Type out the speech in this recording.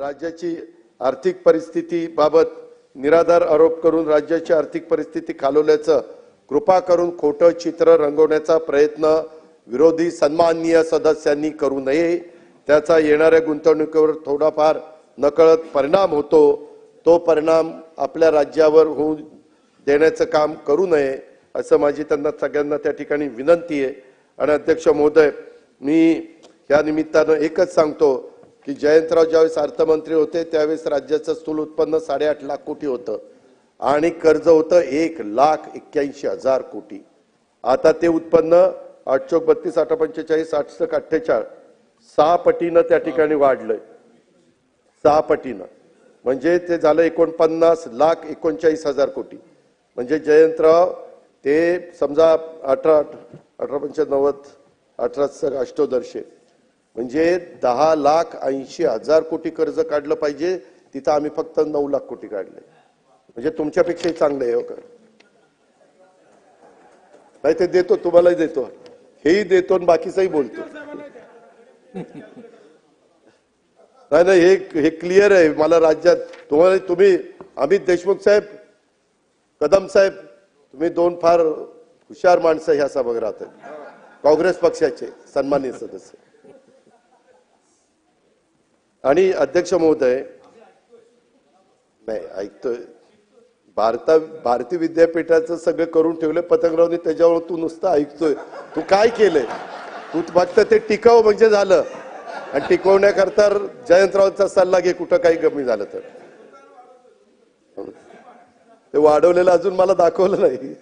राज्याची आर्थिक परिस्थिती बाबत निराधार आरोप करून राज्याची आर्थिक परिस्थिती खालवल्याचं कृपा करून खोटं चित्र रंगवण्याचा प्रयत्न विरोधी सन्माननीय सदस्यांनी करू नये. त्याचा येणाऱ्या गुंतवणुकीवर थोडाफार नकळत परिणाम होतो. तो परिणाम आपल्या राज्यावर होऊ देण्याचं काम करू नये असं माझी त्यांना सगळ्यांना त्या ठिकाणी विनंती आहे. आणि अध्यक्ष महोदय मी या निमित्तानं एकच सांगतो की जयंतराव ज्यावेळेस अर्थमंत्री होते त्यावेळेस राज्याचं स्थूल उत्पन्न साडेआठ लाख कोटी होतं. आणि कर्ज होतं एक लाख एक्क्याऐंशी हजार कोटी. आता ते उत्पन्न आठ चौक बत्तीस आठ पंचेचाळीस आठशे अठ्ठेचाळीस सहा पटीनं त्या ठिकाणी वाढलंय. सहा पटीनं. म्हणजे ते झालं एकोणपन्नास लाख एकोणचाळीस हजार कोटी. म्हणजे जयंतराव ते समजा अठरा अठरा पंचे नव्वद अठरा अष्टोदर्शे म्हणजे दहा लाख ऐंशी हजार कोटी कर्ज काढलं पाहिजे तिथं आम्ही फक्त नऊ लाख कोटी काढले. म्हणजे तुमच्यापेक्षाही चांगलं आहे हो का? नाही ते देतो तुम्हालाही देतो. हेही देतो आणि बाकीचंही बोलतो. नाही नाही हे हे क्लिअर आहे. मला राज्यात तुम्हाला तुम्ही अमित देशमुख साहेब कदम साहेब तुम्ही दोन फार हुशार माणसं ह्या सभागृहात आहेत. काँग्रेस पक्षाचे सन्माननीय सदस्य. आणि अध्यक्ष महोदय नाही ऐकतोय. भारता भारतीय विद्यापीठाचं सगळं करून ठेवलं पतंगरावनी त्याच्यावर तू नुसतं ऐकतोय. तू काय केलंय? तू फक्त ते टिकाव म्हणजे झालं. आणि टिकवण्याकरता जयंतरावचा सल्ला घे कुठं काही कमी झालं तर. ते वाढवलेलं अजून मला दाखवलं नाही.